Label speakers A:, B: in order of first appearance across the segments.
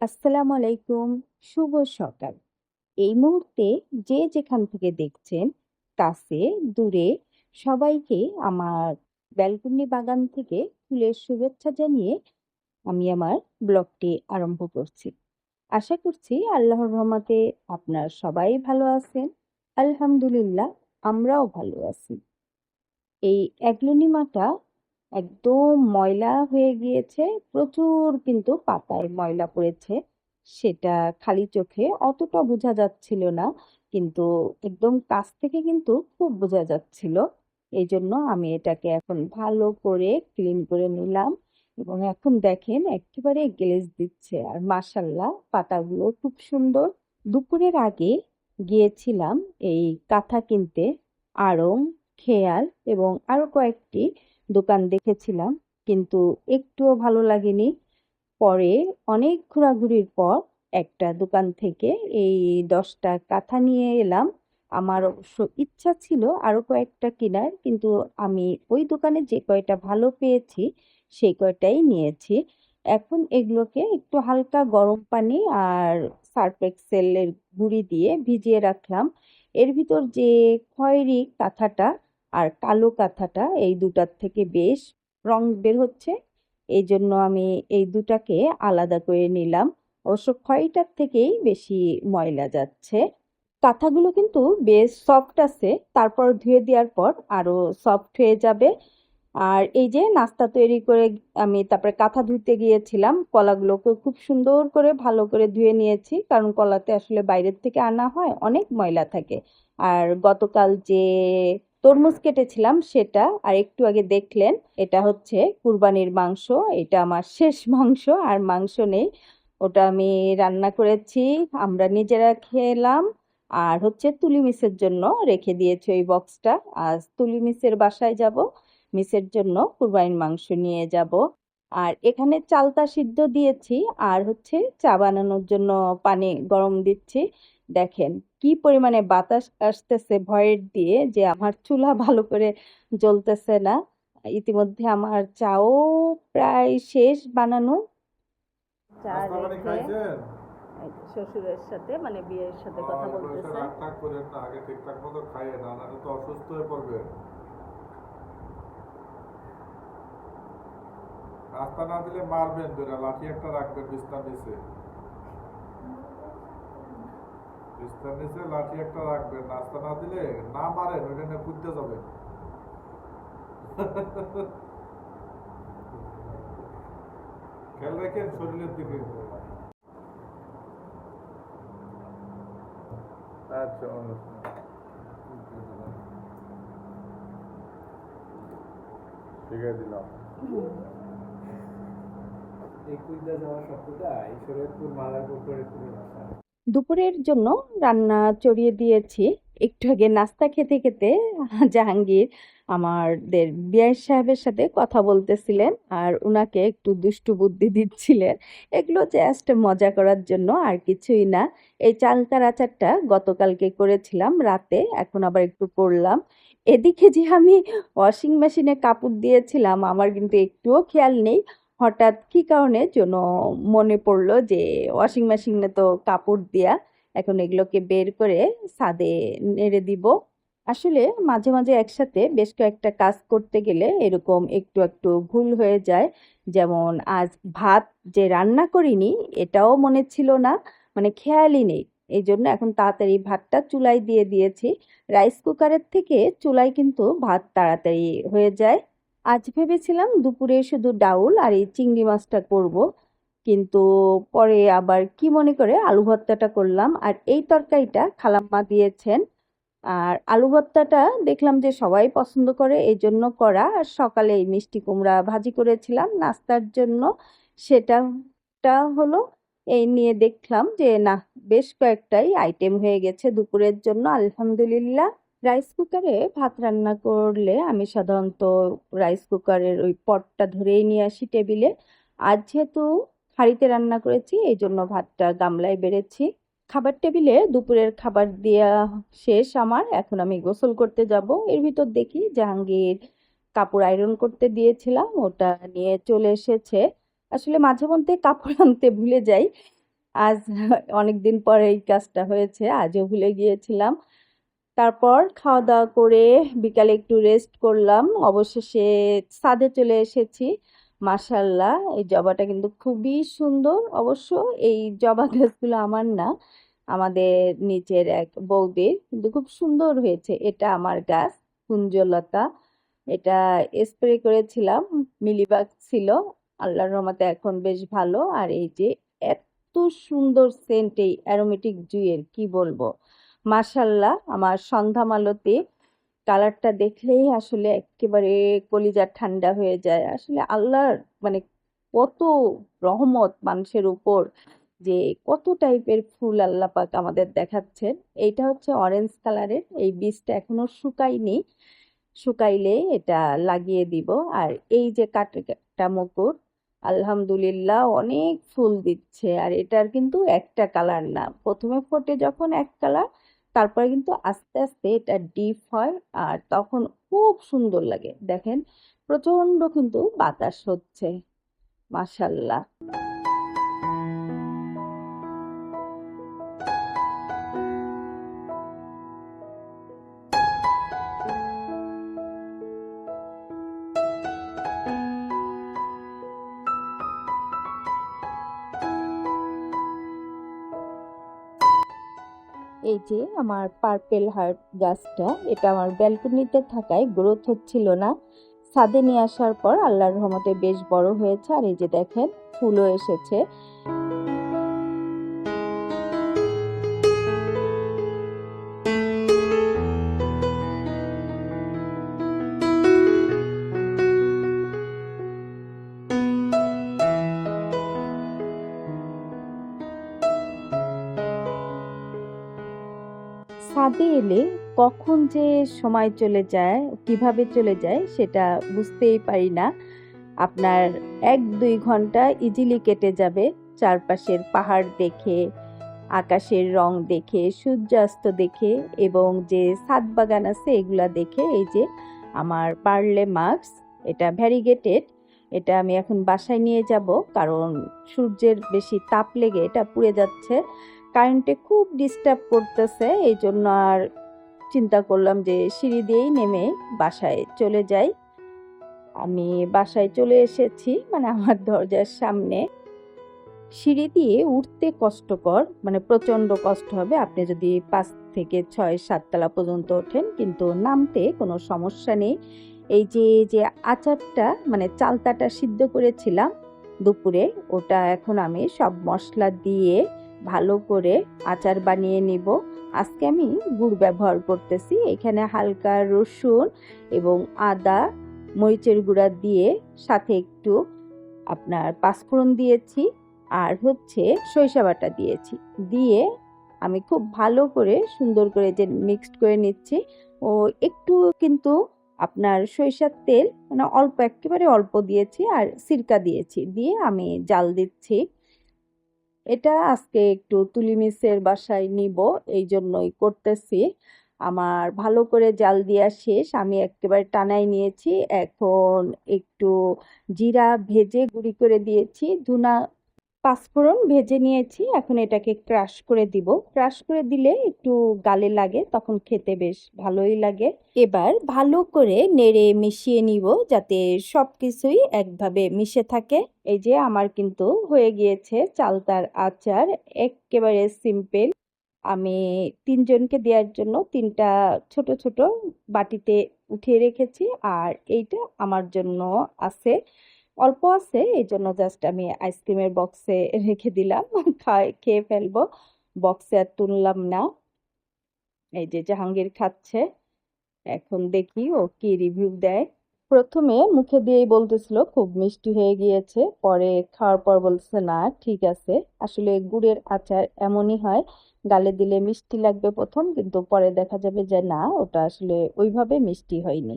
A: আসসালামু আলাইকুম, শুভ সকাল। এই মুহূর্তে যে যেখান থেকে দেখছেন, কাছে, দূরে, সবাইকে আমার ব্যালকনি বাগান থেকে ফুলের শুভেচ্ছা জানিয়ে আমি আমার ব্লগটি আরম্ভ করছি। আশা করছি আল্লাহর রহমতে আপনারা সবাই ভালো আছেন। আলহামদুলিল্লাহ, আমরাও ভালো আছি। এই অ্যাগ্লোনিমাটা একদম ময়লা হয়ে গিয়েছে, প্রচুর কিন্তু পাতায় ময়লা পড়েছে। সেটা খালি চোখে অতটা বোঝা যাচ্ছিল না, কিন্তু একদম কাছ থেকে কিন্তু খুব বোঝা যাচ্ছিল। এই জন্য আমি এটাকে এখন ভালো করে ক্লিন করে নিলাম এবং এখন দেখেন একেবারে গ্লেজ দিচ্ছে। আর মাশাল্লাহ পাতাগুলো খুব সুন্দর। দুপুরের আগে গিয়েছিলাম এই কাঁথা কিনতে, আড়ং, খেয়াল এবং আরও কয়েকটি। দোকান দেখেছিলাম, কিন্তু একটুও ভালো লাগেনি। পরে অনেক ঘোরাঘুরির পর একটা দোকান থেকে এই দশটা কাঁথা নিয়ে এলাম। আমার অবশ্য ইচ্ছা ছিল আরও কয়েকটা কেনার, কিন্তু আমি ওই দোকানে যে কয়টা ভালো পেয়েছি, সেই কয়টাই নিয়েছি। এখন এগুলোকে একটু হালকা গরম পানি আর সার্ফ এক্সেলের গুঁড়ি দিয়ে ভিজিয়ে রাখলাম। এর ভিতর যে খয়েরি কাঁথাটা আর কালো কাঁথাটা এই দুটার থেকে বেশ রং বের হচ্ছে। এই জন্য আমি এই দুটাকে আলাদা করে নিলাম। অবশ্য খয়টার থেকেই বেশি ময়লা যাচ্ছে। কাঁথাগুলো কিন্তু বেশ সফট আছে। তারপর ধুয়ে দেওয়ার পর আরও সফট হয়ে যাবে। আর এই যে নাস্তা তৈরি করে আমি তারপরে কাঁথা ধুতে গিয়েছিলাম। কলাগুলোকে খুব সুন্দর করে ভালো করে ধুয়ে নিয়েছি। কারণ কলাতে আসলে বাইরের থেকে আনা হয়, অনেক ময়লা থাকে। আর গতকাল যে তরমুজ কেটেছিলাম সেটা, আর একটু আগে দেখলেন, এটা হচ্ছে কুরবানির মাংস, এটা আমার শেষ মাংস, আর মাংস নেই। ওটা আমি রান্না করেছি, আমরা নিজেরা খেলাম, আর হচ্ছে তুলি মিসের জন্য রেখে দিয়েছি ওই বক্সটা। আজ তুলি মিসের বাসায় যাব, মিসের জন্য কুরবানির মাংস নিয়ে যাব। আর এখানে চালতা সিদ্ধ দিয়েছি, আর হচ্ছে চা বানানোর জন্য পানি গরম দিচ্ছি। দেখেন কি পরিমাণে বাতাস আসতেছে ভয়ের দিয়ে যে আমার চুলা ভালো করে জ্বলতেছে না। ইতিমধ্যে আমার চাও প্রায় শেষ বানানো। চা রেখে শ্বশুরের সাথে মানে বিয়ের সাথে কথা বলতেছে।
B: রাগ টাগ করেন না আগে ঠিকঠাক মতো খাইয়ে না নাহলে তো অসুস্থ হয়ে পড়বে। নাস্তা না দিলে মারবেন ধরে লাঠি একটা রাখবেন নিচে। বিছনার নিচে লাঠি একটা রাখবেন নাস্তা না দিলে না মারেন ওইটা নিয়ে কুদতে যাবে খেয়াল রাখেন শরীরের দিকে আচ্ছা ঠিক আছে দিলাম।
C: এই কুইজা যাওয়ার শব্দটা এই শরীয়তপুর মাদারপুর ফরিদপুরে ভাষা।
A: দুপুরের জন্য রান্না চড়িয়ে দিয়েছি। একটু আগে নাস্তা খেতে খেতে জাহাঙ্গীর আমাদের বিআই সাহেবের সাথে কথা বলতেছিলেন আর উনাকে একটু দুষ্টু বুদ্ধি দিচ্ছিলেন। এগুলো জাস্ট মজা করার জন্য আর কিছুই না। এই চালতার আচারটা গতকালকে করেছিলাম রাতে, এখন আবার একটু করলাম। এদিকে যে আমি ওয়াশিং মেশিনে কাপড় দিয়েছিলাম, আমার কিন্তু একটুও খেয়াল নেই। হঠাৎ কি কারণে যেন মনে পড়ল যে ওয়াশিং মেশিনে তো কাপড় দেয়া, এখন এগুলোকে বের করে ছাদে নেড়ে দিব। আসলে মাঝে মাঝে একসাথে বেশ কয়েকটা কাজ করতে গেলে এরকম একটু একটু ভুল হয়ে যায়। যেমন আজ ভাত যে রান্না করিনি, এটাও মনে ছিল না মানে খেয়ালই নেই। এই জন্য এখন তাড়াতাড়ি ভাতটা চুলায় দিয়ে দিয়েছি। রাইস কুকারের থেকে চুলায় কিন্তু ভাত তাড়াতাড়ি হয়ে যায়। আজ ভেবেছিলাম দুপুরে শুধু ডাউল আর এই চিংড়ি মাছটা করব, কিন্তু পরে আবার কি মনে করে আলু ভর্তাটা করলাম আর এই তরকারিটা খালাম্মা দিয়েছেন। আর আলু ভর্তাটা দেখলাম যে সবাই পছন্দ করে এই জন্য করা। আর সকালে এই মিষ্টি কুমড়া ভাজি করেছিলাম, নাস্তার জন্য সেটাটা হলো এই নিয়ে দেখলাম যে না বেশ কয়েকটাই আইটেম হয়ে গেছে দুপুরের জন্য, আলহামদুলিল্লাহ। রাইস কুকারে ভাত রান্না করলে আমি সাধারণত রাইস কুকারের ওই পটটা ধরেই নিয়ে আসি টেবিলে আজ যেহেতু হাঁড়িতে রান্না করেছি, এই জন্য ভাতটা গামলায় বেড়েছি। খাবার টেবিলে দুপুরের খাবার দেওয়া শেষ আমার, এখন আমি গোসল করতে যাব। এর ভিতর দেখি জাহাঙ্গীর কাপড় আয়রন করতে দিয়েছিলাম, ওটা নিয়ে চলে এসেছে। আসলে মাঝে মধ্যে কাপড় আনতে ভুলে যাই। আজ অনেকদিন পরে এই কাজটা হয়েছে, আজও ভুলে গিয়েছিলাম। তারপর খাওয়া দাওয়া করে বিকালে একটু রেস্ট করলাম। অবশেষে ছাদে চলে এসেছি। মাশাল্লাহ এই জবাটা কিন্তু খুবই সুন্দর। অবশ্য এই জবা গাছগুলো আমার না, আমাদের নিচের এক বৌদির। কিন্তু খুব সুন্দর হয়েছে। এটা আমার গাছ, কুঞ্জলতা। এটা স্প্রে করেছিলাম, মিলিবাগ ছিল। আল্লাহর রহমতে এখন বেশ ভালো। আর এই যে এত সুন্দর সেন্ট এই অ্যারোমেটিক জুঁইয়ের কি বলব? মাশাল্লাহ, আমার সন্ধ্যা মালতী কালারটা দেখলেই আসলে একেবারে কলিজা ঠান্ডা হয়ে যায়। আসলে আল্লাহর মানে কত রহমত মানুষের উপর যে কত টাইপের ফুল আল্লাহ পাক আমাদের দেখাচ্ছেন। এইটা হচ্ছে অরেঞ্জ কালারের, এই বীজটা এখনও শুকায়নি। শুকাইলে এটা লাগিয়ে দিব। আর এই যে কাটা মুকুট আলহামদুলিল্লাহ অনেক ফুল দিচ্ছে। আর এটার কিন্তু একটা কালার না। প্রথমে ফোটে যখন এক কালার তারপরে কিন্তু আস্তে আস্তে এটা ডিপ হয় আর তখন খুব সুন্দর লাগে। দেখেন প্রচণ্ড কিন্তু বাতাস হচ্ছে। মাশাল্লাহ। যে আমার পার্পেল হার্ট গাছটা, এটা আমার ব্যালকনিতে থাকায় গ্রোথ হচ্ছিল না। ছাদে নিয়ে আসার পর আল্লাহর রহমতে বেশ বড় হয়েছে। আর এই যে দেখেন, ফুলও এসেছে। ছাদে এলে কখন যে সময় চলে যায়, কীভাবে চলে যায় সেটা বুঝতেই পারি না। আপনার এক দুই ঘণ্টা ইজিলি কেটে যাবে। চারপাশের পাহাড় দেখে, আকাশের রং দেখে, সূর্যাস্ত দেখে এবং যে ছাদ বাগান আছে এগুলা দেখে, এই যে আমার পার্লে মাস্ক এটা ভ্যারিগেটেড এটা আমি এখন বাসায় নিয়ে যাব কারণ সূর্যের বেশি তাপ লেগে এটা পুড়ে যাচ্ছে। কারেন্টে খুব ডিস্টার্ব করতেছে, এই জন্য আর চিন্তা করলাম যে সিঁড়ি দিয়েই নেমে বাসায় চলে যাই। আমি বাসায় চলে এসেছি মানে আমার দরজার সামনে। সিঁড়ি দিয়ে উঠতে কষ্টকর মানে প্রচণ্ড কষ্ট হবে। আপনি যদি পাঁচ থেকে ছয় সাততলা পর্যন্ত ওঠেন, কিন্তু নামতে কোনো সমস্যা নেই। এই যে যে আচারটা মানে চালতাটা সিদ্ধ করেছিলাম দুপুরে, ওটা এখন আমি সব মশলা দিয়ে ভালো করে আচার বানিয়ে নিব। আজকে আমি গুড় ব্যবহার করতেছি। এখানে হালকা রসুন এবং আদা, মরিচের গুঁড়া দিয়ে সাথে একটু আপনার পাঁচফোড়ন দিয়েছি আর হচ্ছে সরিষা বাটা দিয়েছি। দিয়ে আমি খুব ভালো করে সুন্দর করে যে মিক্সড করে নিচ্ছি। ও একটু কিন্তু আপনার সরিষার তেল মানে অল্প, একেবারে অল্প দিয়েছি আর সিরকা দিয়েছি। দিয়ে আমি জাল দিচ্ছি। এটা আজকে একটু তুলিমিসের বাসায় নিব এই জন্যই করতেছি। আমার ভালো করে জাল দেওয়া শেষ, আমি একেবারে টানাই নিয়েছি। এখন একটু জিরা ভেজে গুঁড়ি করে দিয়েছি, ধুনা পাঁচফোড়ন ভেজে নিয়েছি, এখন এটাকে ক্রাশ করে দিব। ক্রাশ করে দিলে একটু গালে লাগে, তখন খেতে বেশ ভালোই লাগে। এবার ভালো করে নেড়ে মিশিয়ে নিব, যাতে সব কিছুই একভাবে মিশে থাকে। এই যে আমার কিন্তু হয়ে গিয়েছে চালতার আচার, একেবারে সিম্পল। আমি তিনজনকে দেওয়ার জন্য তিনটা ছোট ছোট বাটিতে উঠিয়ে রেখেছি, আর এইটা আমার জন্য আছে। অল্প আছে এই জন্য জাস্ট আমি আইসক্রিমের বক্সে রেখে দিলাম। খেয়ে ফেলব। বক্সে আর তুললাম না। এই যে জাহাঙ্গীর খাচ্ছে। এখন দেখি ও কি রিভিউ দেয়। প্রথমে মুখে দিয়েই বলতেছিল, খুব মিষ্টি হয়ে গিয়েছে। পরে খাওয়ার পর বলছে না, ঠিক আছে। আসলে গুড়ের আচার এমনই হয়, গালে দিলে মিষ্টি লাগবে প্রথম, কিন্তু পরে দেখা যাবে যে না, ওটা আসলে ওইভাবে মিষ্টি হয়নি।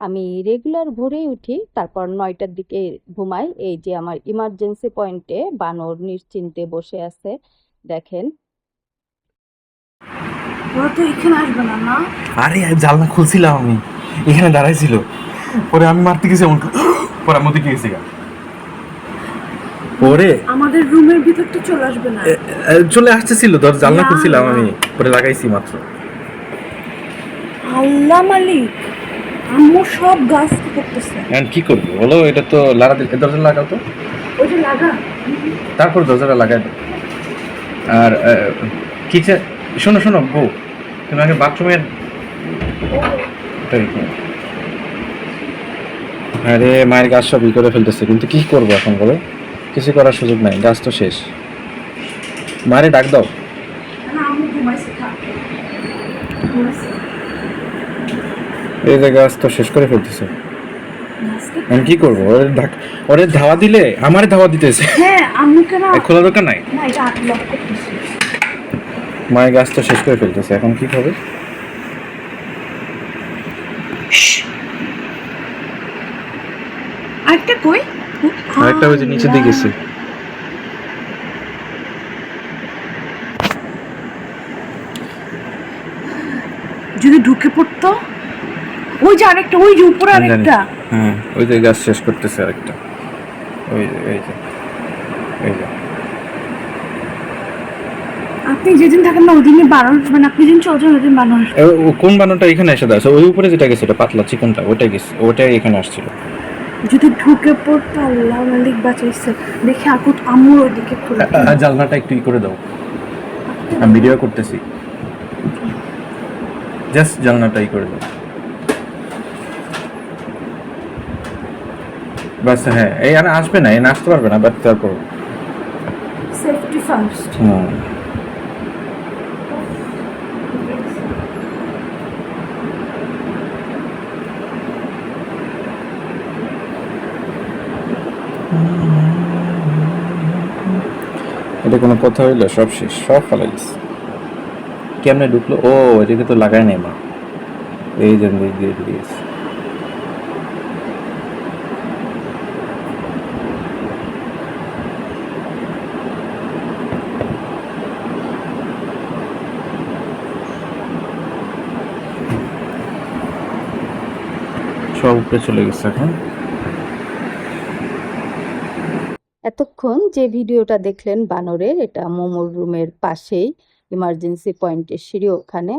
A: আমি রেগুলার ভোরেই উঠি তারপর নয়টার দিকে ঘুমাই। এই যে আমার ইমার্জেন্সি পয়েন্টে বানর নিশ্চিন্তে বসে আছে দেখেন।
D: ওরা তো এখানে আসবে না না?
E: আরে জানলা খুলছিলাম আমি। এখানে দাঁড়াইছিল। পরে আমি মারতে গেছি এমন পরে আমি ওদিকে গেছি পরে?
D: আমাদের রুমের ভিতর তো চলে আসবে না।
E: চলে আসতেছিল ধর জানলা খুলছিলাম আমি। পরে লাগাইছি মাত্র।
D: আল্লাহ মালিক। আম্মু সব গাছ করতেছে।
E: এখন কি করব? বলো এটা তো লাগা দরজা লাগাও তো।
D: ওইটা লাগা।
E: তারপর দরজাটা লাগাই দাও। আর কিচেন শোনো শোনো বউ তুমি আগে বাথরুমের আরে মায়ের গাছ সব ই করে ফেলতেছে কিন্তু কি করব এখন বলো? কিছু করার সুযোগ নাই গাছ তো শেষ। মারে ডাক দাও।
D: ঘুমাইছে।
E: এই যে গাছ তো শেষ করে ফেলতেছে। আমি কি করব? ওরে ধাক ওরে ধাওয়া দিলে আমারে ধাওয়া দিতেছে।
D: হ্যাঁ
E: খোলা দরকার নাই?
D: না এটা আটলক করতেছে।
E: মায়ের গাছ তো শেষ করে ফেলতেছে এখন কি হবে
D: আরেকটা কই?
E: আরেকটা ওই যে নিচের দিকে গেছে
D: যদি ঢুকে পড়তো? ওই যে আরেকটা ওই যে উপরে আরেকটা।
E: হ্যাঁ ওই যে গাছ শেষ করতেছে আরেকটা। ওই যে এই যে এই যে।
D: আপনি যেদিন থাকেন না ওই দিনে বানানো মানে আপনি যেদিন চলছেন ওই দিন
E: ও কোন বানরটা এখানে এসে দাঁড়াচ্ছে? ওই উপরে যেটা গেছে এটা পাতলা চিকনটা ওটাই গেছে ওটাই এখানে আসছিল।
D: যদি ঢুকে পড়তো আল্লাহ মালিক বাঁচাইছে। দেখে আকুত আম্মুর ওইদিকে খুলে
E: জানলাটা একটু ই করে দাও। আমি ভিডিও করতেছি। জাস্ট জানলাটা ই করে দাও। বাস হ্যাঁ এই আর আসবে না এই আসতে পারবে না বাট তারপর।
D: সেফটি ফার্স্ট
E: এটা কোনো কথা হইল? সব শেষ সব ফেলাইস কেমনে ঢুকলো? ও এটাকে তো লাগাই নাই মা। এই জন্য দিয়ে দিয়েছে। সব উপরে চলে গেছে এখন
A: এতক্ষণ যে ভিডিওটা দেখলেন বানরের এটা মোমোর রুমের পাশেই, ইমার্জেন্সি পয়েন্টের সিঁড়ি ওখানে।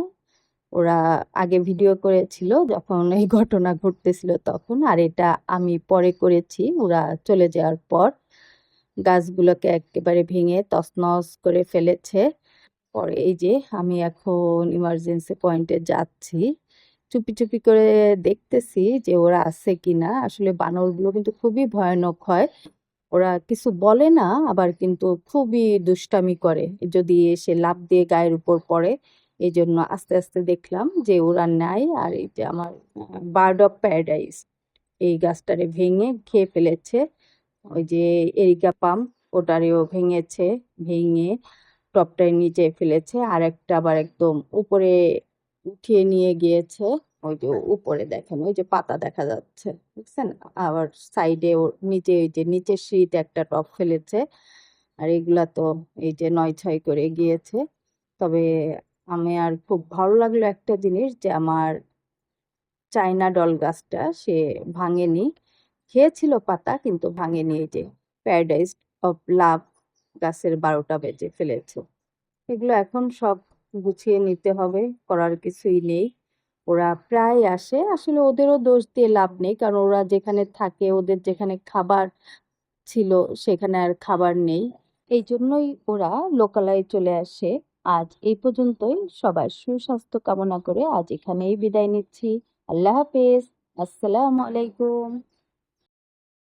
A: ওরা আগে ভিডিও করেছিল, যখন এই ঘটনা ঘটতেছিল তখন, আর এটা আমি পরে করেছি, ওরা চলে যাওয়ার পর। গাছগুলোকে একেবারে ভেঙে তছনছ করে ফেলেছে। পরে এই যে আমি এখন ইমার্জেন্সি পয়েন্টে যাচ্ছি। চুপি চুপি করে দেখতেছি যে ওরা আছে কিনা। আসলে বানরগুলো কিন্তু খুবই ভয়ানক হয়। ওরা কিছু বলে না, আবার কিন্তু খুবই দুষ্টামি করে। যদি এসে লাফ দিয়ে গায়ের উপর পড়ে এই জন্য আস্তে আস্তে দেখলাম যে ওরা নাই। আর যে আমার বার্ড অফ প্যারাডাইস, এই গাছটারে ভেঙে খেয়ে ফেলেছে। ওই যে এরিকা পাম, ওটারেও ভেঙেছে, ভেঙে টপটায় নিচে ফেলেছে। আর একটা আবার একদম উপরে উঠিয়ে নিয়ে গিয়েছে। ওই যে উপরে দেখেন, ওই যে পাতা দেখা যাচ্ছে, বুঝছেন? আবার সাইডে ওর নিচে, ওই যে নিচের সিঁড়িতে একটা টপ ফেলেছে। আর এগুলা তো এই যে নয় ছয় করে গিয়েছে। তবে আমি আর খুব ভালো লাগল একটা জিনিস যে আমার চায়না ডল গাছটা সে ভাঙেনি। খেয়েছিল পাতা, কিন্তু ভাঙেনি এই যে প্যারাডাইস অফ লাভ গাছের বারোটা বেজে ফেলেছে। এগুলো এখন সব গুছিয়ে নিতে হবে, করার কিছুই নেই। ওরা প্রায় আসে। আসলে ওদেরও দোষ দিয়ে লাভ নেই, কারণ ওরা যেখানে থাকে, ওদের যেখানে খাবার ছিল, সেখানে আর খাবার নেই। এই জন্যই ওরা লোকালয়ে চলে আসে। আজ এই পর্যন্তই। সবার সুস্বাস্থ্য কামনা করে আজ এখানেই বিদায় নিচ্ছি। আল্লাহ হাফেজ। আসসালামু আলাইকুম।